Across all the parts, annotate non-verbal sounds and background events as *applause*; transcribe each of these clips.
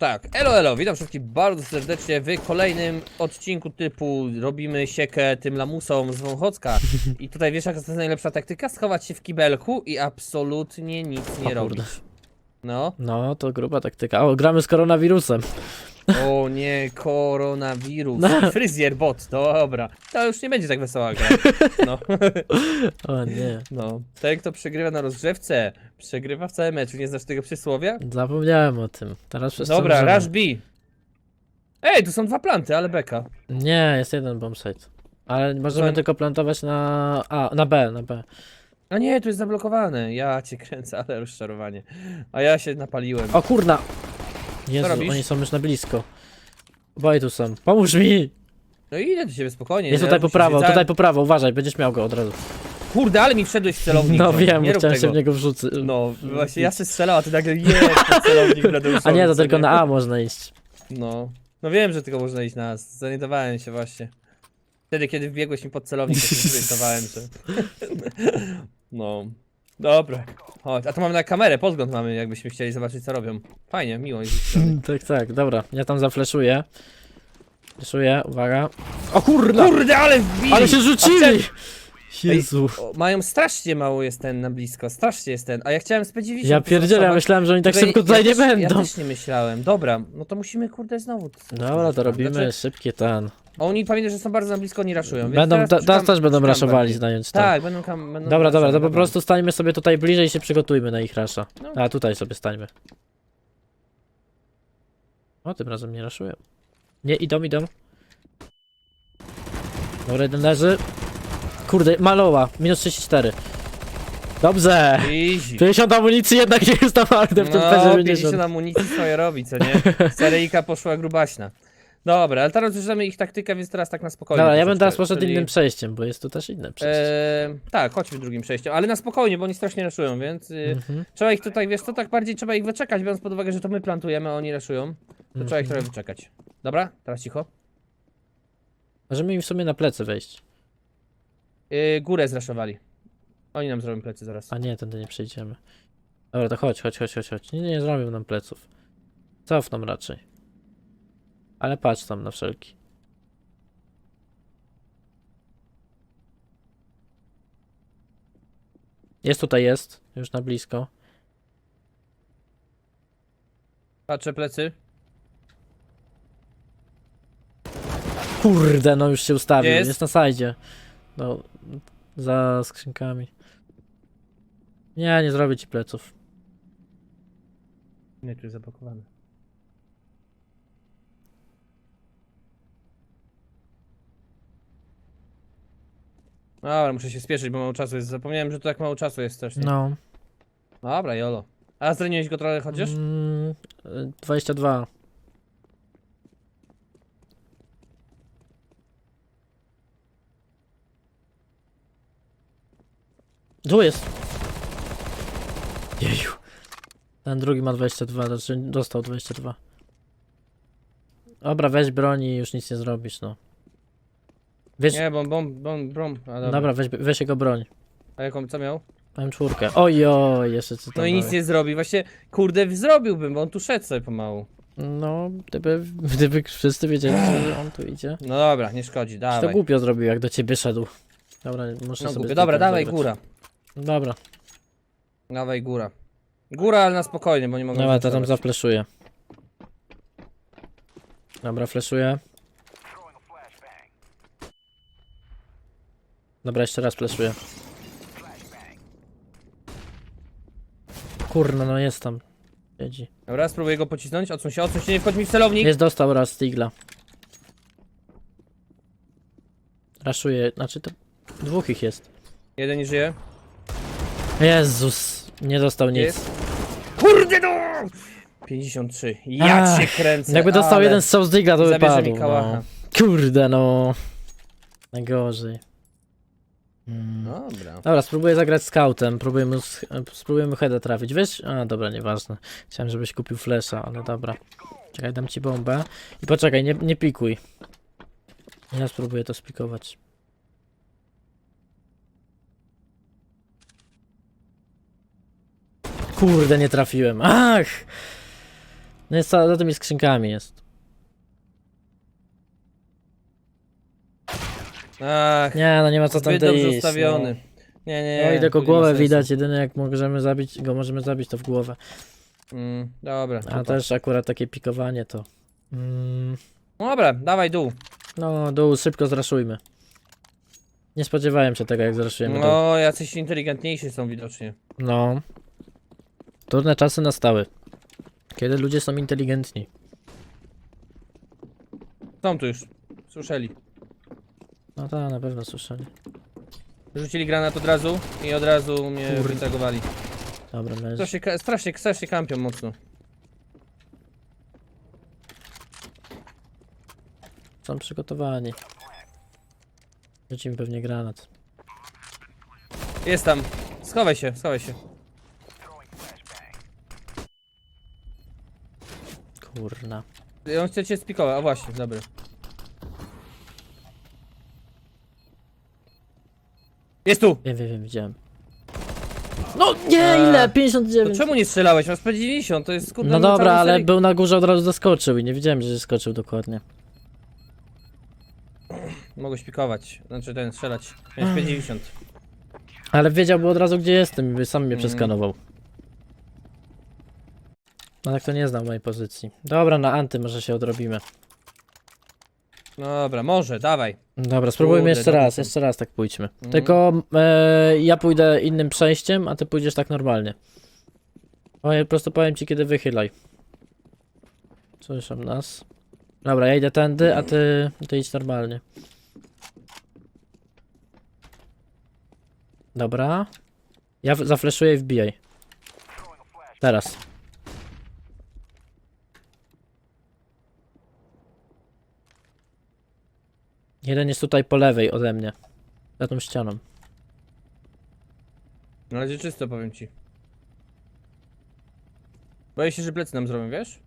tak, elo elo, witam wszystkich bardzo serdecznie w kolejnym odcinku typu robimy siekę tym lamusom z Wąchocka i tutaj wiesz jaka to jest najlepsza taktyka? Schować się w kibelku i absolutnie nic nie robić. No, No, to gruba taktyka. O, gramy z koronawirusem. O nie, koronawirus, No. fryzjer bot, dobra, to już nie będzie tak wesoła gra. No, *laughs* O nie, no, ten kto przegrywa na rozgrzewce, przegrywa w całym meczu, nie znasz tego przysłowia? zapomniałem o tym. Teraz wszyscy Dobra, umrzemy. Rush B. Ej, tu są dwa planty, ale beka. Nie, jest jeden bombsite. Ale możemy Zwań- tylko plantować na A, na B, na B. A nie, tu jest zablokowane. Ja cię kręcę, ale rozczarowanie. A ja się napaliłem. O kurna! Jezu, robisz? oni są już na blisko. Obaj tu są. Pomóż mi! No i idę do ciebie spokojnie. Jest ja tutaj tu po prawo, zwiedzałem. tutaj po prawo, uważaj, będziesz miał go od razu. Kurde, ale mi wszedłeś w celownik. No nie wiem, rób chciałem się tego. w niego wrzucić. No, właśnie ja się strzelał, a ty nagle jest ten celownik Bladeuszowi, A nie, to co tylko na A można iść. No. No wiem, że tylko można iść na nas. Zorientowałem się właśnie. Wtedy, kiedy wbiegłeś mi pod celownik, to się zorientowałem, że... *laughs* No. Dobra. Chodź, a tu mamy na kamerę, podgląd mamy, jakbyśmy chcieli zobaczyć, co robią. Fajnie, miło. *laughs* Tak, tak, dobra. Ja tam zafleszuję. Fleszuję, uwaga. O kurna! Kurde, ale wbili! Ale się rzucili! Jezu. O, mają strasznie mało jest ten na blisko, strasznie jest ten, a ja chciałem z P90 Ja pierdzielę, ja myślałem, że oni tak szybko tutaj ja nie też, Ja będą. też nie myślałem, dobra, no to musimy kurde znowu. Dobra, to robimy Znaczy, szybkie ten. Oni pamiętaj, że są bardzo na blisko, nie raszują, więc Będą, teraz ta, szukam- teraz też będą szukam raszowali, bardziej. znając to. Tak, będą kam... Będą Dobra, dobra, to po prostu stańmy sobie tutaj bliżej i się przygotujmy na ich rasza. No. A tutaj sobie stańmy. O, tym razem nie raszują. Nie, idą, idą. Dobra, jeden leży. Kurde, maloła, minus 34. Dobrze! Easy. 50 amunicji jednak nie jest naprawdę w tym No, 50 P90. amunicji swoje robi, co nie? Seryjka poszła grubaśna. Dobra, ale teraz już znamy ich taktykę, więc teraz tak na spokojnie. Dobra, ja bym teraz poszedł czyli- innym przejściem, bo jest tu też inne przejście. Eee, tak, chodźmy drugim przejściem, ale na spokojnie, bo oni strasznie raszują, więc y, Mhm. trzeba ich tutaj, wiesz, to tak bardziej trzeba ich wyczekać, biorąc pod uwagę, że to my plantujemy, a oni raszują. To trzeba ich Mhm. trochę wyczekać. Dobra, teraz cicho. Możemy im w sumie na plecy wejść. Yy, górę zraszowali. Oni nam zrobią plecy zaraz. A nie, tędy nie przejdziemy. Dobra, to chodź, chodź, chodź, chodź, chodź. Nie, nie, nie zrobią nam pleców. Cofną raczej. Ale patrz tam na wszelki. Jest tutaj, jest. Już na blisko. Patrzę plecy. Kurde, no już się ustawił. Jest. Jest, na sajdzie. No, za skrzynkami. Nie, nie zrobię ci pleców. Nie, tu jest zablokowany. Dobra, muszę się spieszyć, bo mało czasu jest. Zapomniałem, że tu tak mało czasu jest strasznie. No. Dobra, jolo. A zraniłeś go trochę chociaż? Mm, y, 22. Tu jest. Jeju. Ten drugi ma 22, znaczy dostał 22. Dobra, weź broń i już nic nie zrobisz, no. Wiesz, Nie, bom, bom, bom. A, dobra. dobra, weź, weź jego broń. A jaką, co miał? Mam czwórkę. Ojoj, jeszcze co tam No i nic nie zrobi. Właśnie, kurde, zrobiłbym, bo on tu szedł sobie pomału. No, gdyby, gdyby wszyscy wiedzieli, że on tu idzie. No dobra, nie szkodzi, To dawaj. głupio zrobił, jak do ciebie szedł. Dobra, muszę No sobie głupio. z Dobra, dawaj góra. Dobra, Dawaj góra. Góra, ale na spokojnie, bo nie mogę dobra, to tam zaczynać. zafleszuję. Dobra, fleszuję. Dobra, jeszcze raz fleszuję. Kurna, no jest tam. Siedzi. Dobra, spróbuję go pocisnąć. Odsuń się, odsuń się, nie wchodź mi w celownik. Jest dostał raz Stigla. Raszuję, znaczy to dwóch ich jest. Jeden nie żyje. Jezus, nie dostał nic. Jest. Kurde no! 53. Ja Ach, cię kręcę. Jakby dostał ale jeden strzał z Digla, to by Zabierze padł. mi kałacha. No. Kurde, no. Najgorzej. Mm. Dobra. Dobra, spróbuję zagrać scoutem, próbujemy, spróbujemy heada trafić, wiesz? A, dobra, nieważne. Chciałem, żebyś kupił flesza, ale dobra. Czekaj, dam ci bombę. I poczekaj, nie, nie pikuj. Ja spróbuję to spikować. Kurde, nie trafiłem. Ach! No jest za tymi skrzynkami jest. Ach, Nie, no nie ma co tam zbyt dobrze iść. ustawiony. No. Nie, nie, No i tylko tu nie ma głowę sensu. widać, jedyne jak możemy zabić, go możemy zabić to w głowę. Mm, dobra, A to też akurat takie pikowanie to... Mm, Dobra, dawaj dół. no, dół, szybko zraszujmy. Nie spodziewałem się tego, jak zraszujemy dół. No, jacyś inteligentniejsi są widocznie. No. Trudne czasy nastały. Kiedy ludzie są inteligentni. Są tu już. Słyszeli. No tak, na pewno słyszeli. Rzucili granat od razu i od razu mnie Kurde. wytagowali. Dobra, leży. Strasznie, ka- strasznie, strasznie kampią mocno. Są przygotowani. Rzucimy pewnie granat. Jest tam. Schowaj się, schowaj się. Kurna. On chce cię spikować, a właśnie, dobry. Jest tu! Wiem, wiem, wiem, widziałem. No nie, Eee, ile? To 59. czemu nie strzelałeś? Masz P90, to jest kurde No cały dobra, ale serii- był na górze od razu zaskoczył i nie wiedziałem, że skoczył dokładnie. Mogłeś pikować, znaczy ten, strzelać. Miałeś P90. Ale wiedziałby od razu gdzie jestem i by sam mnie Mhm. przeskanował. No tak to nie znał mojej pozycji. Dobra, na anty może się odrobimy. Dobra, może, dawaj. Dobra, spróbujmy Kurde, jeszcze raz, jeszcze raz tak pójdźmy. Mhm. Tylko e, ja pójdę innym przejściem, a ty pójdziesz tak normalnie. O, ja po prostu powiem ci kiedy wychylaj. Słyszę nas. Dobra, ja idę tędy, a ty, ty idź normalnie. Dobra. Ja w- zafleszuję i wbijaj. Teraz. Jeden jest tutaj po lewej ode mnie. Za tą ścianą. Na razie czysto, powiem ci. Boję się, że plecy nam zrobią, wiesz?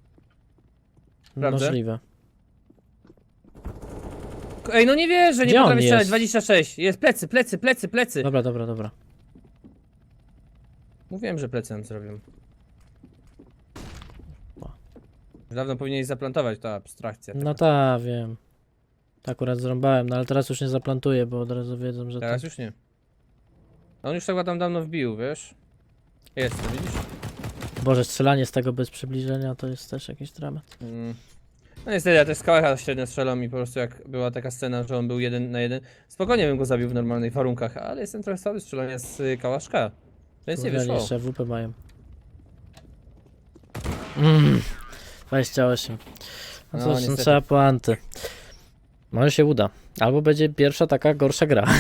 Prawda? Możliwe. Ej, no nie wierzę, nie on potrafię strzelać, jest? 26. Jest plecy, plecy, plecy, plecy. Dobra, dobra, dobra. Mówiłem, że plecy nam zrobią. Dawno powinieneś zaplantować ta abstrakcja. No ta, wiem. Akurat zrąbałem, no ale teraz już nie zaplantuję, bo od razu wiedzą, że Teraz to... już nie. On już chyba tam dawno wbił, wiesz? Jest, to widzisz? Boże, strzelanie z tego bez przybliżenia to jest też jakiś dramat. Mm. No niestety, ja też skałach średnio strzelam i po prostu jak była taka scena, że on był jeden na jeden, spokojnie bym go zabił w normalnych warunkach, ale jestem trochę słaby w strzelaniu z y, kałaszka. Więc nie wyszło. jeszcze WP mają. Mm, 28. No No, cóż, no, niestety. trzeba po anty. Może się uda. Albo będzie pierwsza taka gorsza gra. *laughs*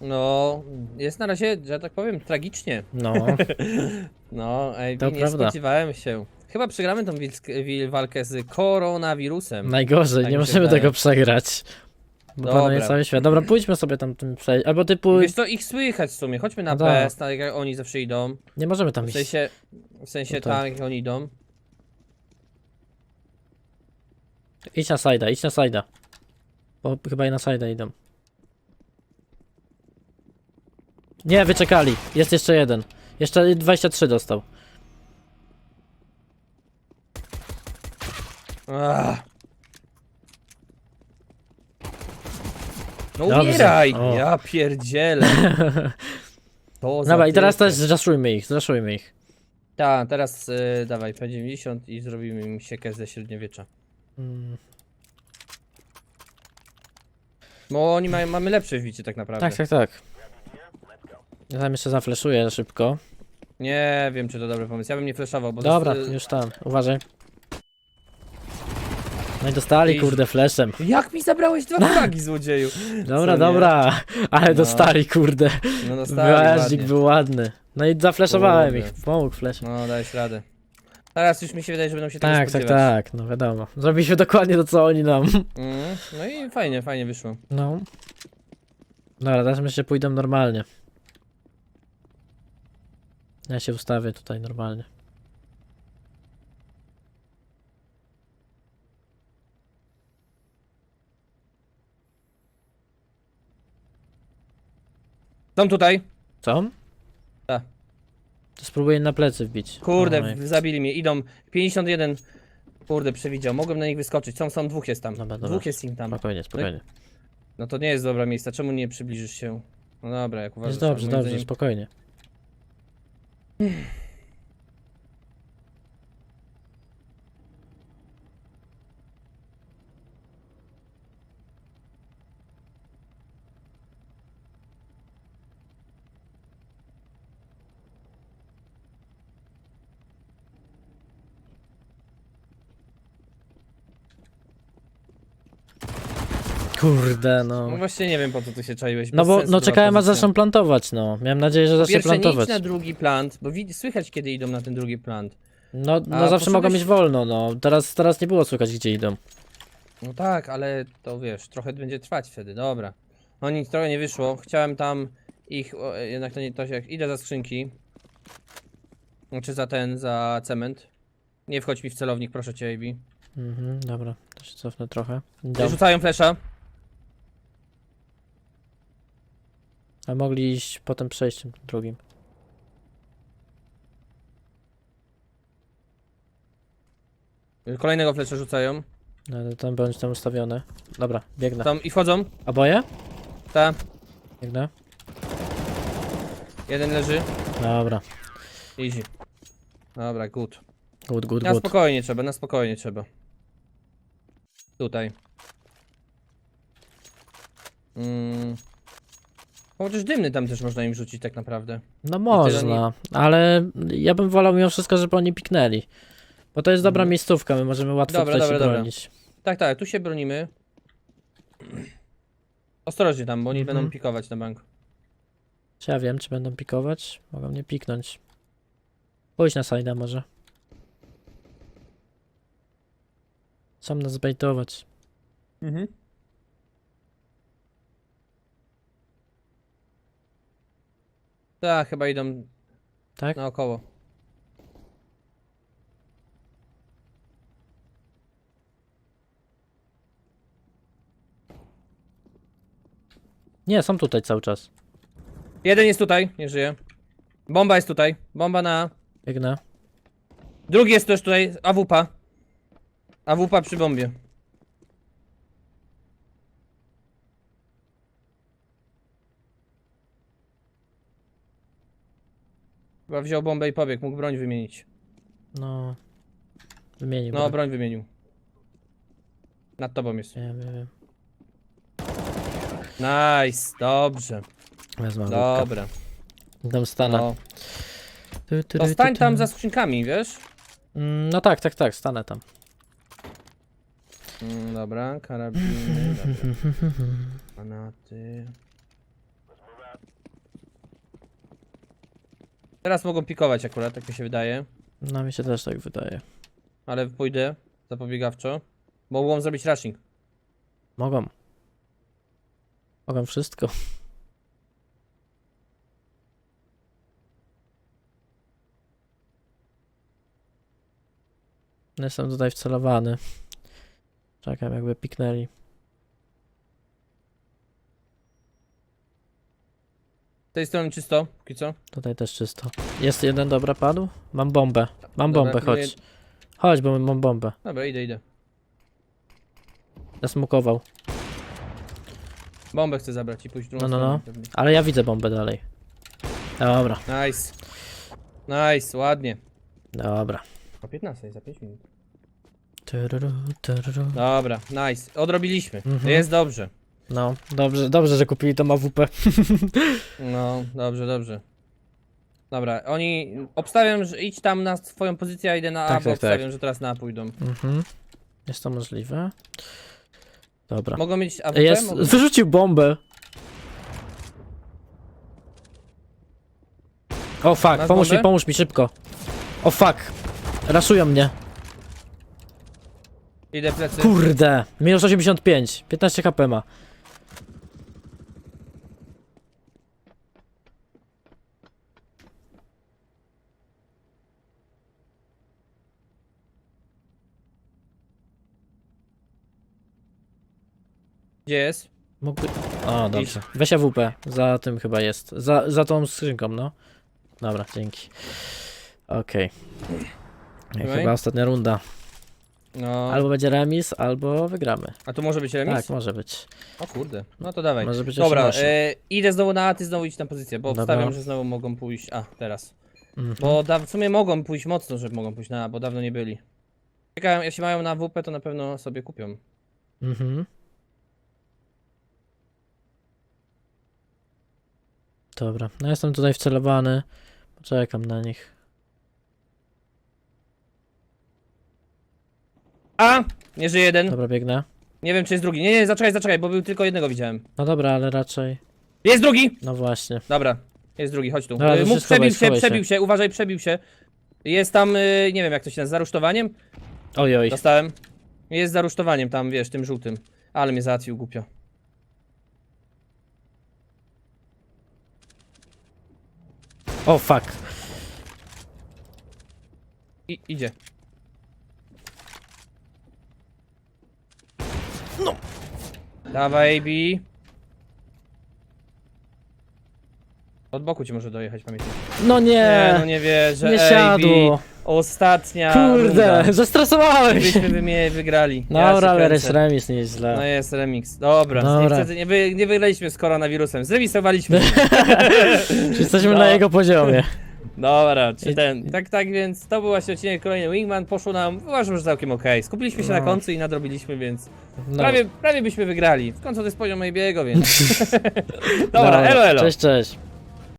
No, jest na razie, że tak powiem, tragicznie. No, *laughs* No, ej, To nie prawda. spodziewałem się. Chyba przegramy tą walkę z koronawirusem. najgorzej, Tak nie możemy wydaje. tego przegrać. Bo panuje cały świat. Dobra, pójdźmy sobie tam tym przejść. Albo ty pójdź. Wiesz to ich słychać w sumie, chodźmy na No tak. B, tak jak oni zawsze idą. Nie możemy tam W iść. sensie, w sensie No tak. tam jak oni idą. Idź na sajda, idź na sajda. Bo chyba i na sajda idą. Nie, wyczekali. Jest jeszcze jeden. Jeszcze 23 dostał. Ach. No Dobrze. umieraj! O. Ja pierdzielę. *laughs* To za Dobra, i teraz typy. też zraszujmy ich, zraszujmy ich. Tak, teraz y, dawaj P90 i zrobimy im siekę ze średniowiecza. Mm, Bo oni mają, mamy lepsze wbicie tak naprawdę. tak, tak, tak. Ja tam jeszcze zafleszuję szybko. Nie wiem czy to dobry pomysł, ja bym nie flashował, bo Dobra, to jest, y, już tam, uważaj. No i dostali, I- kurde, fleszem. Jak mi zabrałeś dwa fragi, złodzieju? Dobra, nie? dobra, ale No. dostali, kurde. No dostali Wyraźnik ładnie. był ładny. No i zafleszowałem Kurde. ich, pomógł fleszem. No dałeś radę. Teraz już mi się wydaje, że będą się tego Tak, tak, spodziewać. tak, no wiadomo. Zrobiliśmy dokładnie to, co oni nam. Mm, no i fajnie, fajnie wyszło. No. Dobra, teraz myślę, że pójdą normalnie. Ja się ustawię tutaj normalnie. Są tutaj. Co? To spróbuję na plecy wbić. Kurde, Oj. zabili mnie. Idą 51. Kurde, przewidział. Mogłem na nich wyskoczyć. Są, są, dwóch jest tam. Dobra, dobra. Dwóch jest im tam. Spokojnie, spokojnie. No to nie jest dobre miejsce. Czemu nie przybliżysz się? No dobra, jak uważasz. Jest dobrze, moim dobrze, zdaniem- spokojnie. Kurde, No no. właśnie nie wiem po co tu się czaiłeś. No bez bo sensu no była czekałem aż pozycja. zaczną plantować, no. Miałem nadzieję, że zacznie Pierwsze nie idź plantować. na drugi plant, bo widz, słychać kiedy idą na ten drugi plant. No, no A zawsze mogą poszedłeś- mieć wolno, no. Teraz, teraz nie było słychać, gdzie idą. No tak, ale to wiesz, trochę będzie trwać wtedy, dobra. No nic, trochę nie wyszło. Chciałem tam ich, o, jednak to nie, to się, idę za skrzynki. Znaczy za ten, za cement. Nie wchodź mi w celownik, proszę cię, AB. Mhm, dobra, to się cofnę trochę. Dam. Rzucają flesza. A mogli iść potem przejściem drugim. Kolejnego flesza rzucają. No, ale tam bądź tam ustawione. Dobra, biegnę. Tam i wchodzą. Oboje? Ta, Biegnę. jeden leży. Dobra. Easy. Dobra, good. Good, good, Na good. spokojnie trzeba, na spokojnie trzeba. Tutaj. Mm. Chociaż dymny tam też można im rzucić tak naprawdę. No można, ale ja bym wolał mimo wszystko, żeby oni piknęli. Bo to jest dobra Mhm. miejscówka, my możemy łatwo Dobra, tutaj dobra, się dobra. bronić. Tak, tak, tu się bronimy. Ostrożnie tam, bo oni Mhm. będą pikować na bank. Czy ja wiem, czy będą pikować? Mogą mnie piknąć. Pójdź na sajda może. Sam nas bejtować. Mhm. Tak, chyba idą Tak? naokoło. Nie, są tutaj cały czas. Jeden jest tutaj, nie żyje. Bomba jest tutaj. Bomba na. Biegnę. Drugi jest też tutaj. AWP. AWP przy bombie. Chyba wziął bombę i pobiegł, mógł broń wymienić. No. Wymienił. No, broń. broń wymienił. Nad tobą jest. Wiem, wiem, wiem. Nice, dobrze. Wezmę. Dobra. Tam stanę. No. Tu, tu, To stań tu, tam za skrzynkami, wiesz? Mm, No tak, tak, tak, stanę tam. Mm, dobra, karabiny, dobra. *laughs* granaty. Teraz mogą pikować akurat, tak mi się wydaje. No mi się też tak wydaje. Ale pójdę zapobiegawczo. Mogą zrobić rushing. Mogą. Mogą wszystko. Jestem tutaj wcelowany. Czekam, jakby piknęli. Tej strony czysto, póki co. Tutaj też czysto. Jest jeden, dobra, padł? Mam bombę. Mam Dobra, bombę, próbuję- chodź. Chodź, bo mam bombę. Dobra, idę, idę. Zasmukował. Bombę chcę zabrać i pójść w drugą No, no, no. Ale ja widzę bombę dalej. Dobra, Nice. Nice, ładnie. dobra. O 15, za 5 minut. Tururu, tururu. Dobra, nice. Odrobiliśmy. Mhm. Jest dobrze. No, dobrze, dobrze, że kupili tą AWP. *laughs* No, dobrze, dobrze. Dobra, oni obstawiam, że idź tam na swoją pozycję, a idę na A, Tak, bo tak, tak. obstawiam, że teraz na A pójdą. Mhm. Jest to możliwe. Dobra. Mogą mieć AWP? Jest, Mogą... wyrzucił bombę. O fuck, Masz pomóż bombę? mi, pomóż mi szybko. O fuck. Raszują mnie. Idę plecy. Kurde. Minus 85. 15 HP ma. Gdzie jest? Mógłby... O, dobrze. Weź AWP. Za tym chyba jest. Za, za tą skrzynką, no. Dobra, dzięki. Okej. Chyba ostatnia runda. No, Albo będzie remis, albo wygramy. a tu może być remis? Tak, może być. O kurde, no to dawaj. Może być Dobra, 8-8. e, idę znowu na A, ty znowu idź na pozycję, bo Dobra. obstawiam, że znowu mogą pójść. A, teraz. Mhm. Bo da, w sumie mogą pójść mocno, że mogą pójść na A, bo dawno nie byli. Czekałem, jeśli mają na WP, to na pewno sobie kupią. Mhm. Dobra, no jestem tutaj wcelowany. Poczekam na nich. A! Nie żyje jeden. Dobra, biegnę. Nie wiem, czy jest drugi. Nie, nie, zaczekaj, zaczekaj, bo był tylko jednego widziałem. No dobra, ale raczej. Jest drugi! No właśnie. Dobra, jest drugi, chodź tu. Dobra, Y, to Mógł, się schowaj, przebił się, schowaj się. przebił się, uważaj, przebił się. Jest tam, y, nie wiem jak to się nazywa, z zarusztowaniem? Oj, oj. Dostałem. Jest zarusztowaniem tam, wiesz, tym żółtym. Ale mnie załatwił głupio. O, fuck. I, idzie. No. Dawaj, AB. Od boku ci może dojechać, pamiętaj. No nie! Nie, no nie wierzę. nie AB. siadło. Ostatnia Kurde, runda. zestresowałem się. Byśmy wygrali. Ja Dobra, ale kręcę. jest remis, nie No jest źle. jest remix. Dobra, Dobra. Niestety nie, wy, nie wygraliśmy z koronawirusem. Zremisowaliśmy. *laughs* Jesteśmy No. na jego poziomie. Dobra, czy ten. Tak, tak, więc to był właśnie odcinek kolejny Wingman. Poszło nam, uważam, że całkiem okej. Skupiliśmy się na No. końcu i nadrobiliśmy, więc No. prawie, prawie byśmy wygrali. W końcu to jest poziom Maybiego, więc. *laughs* Dobra, elo, elo. Cześć, cześć.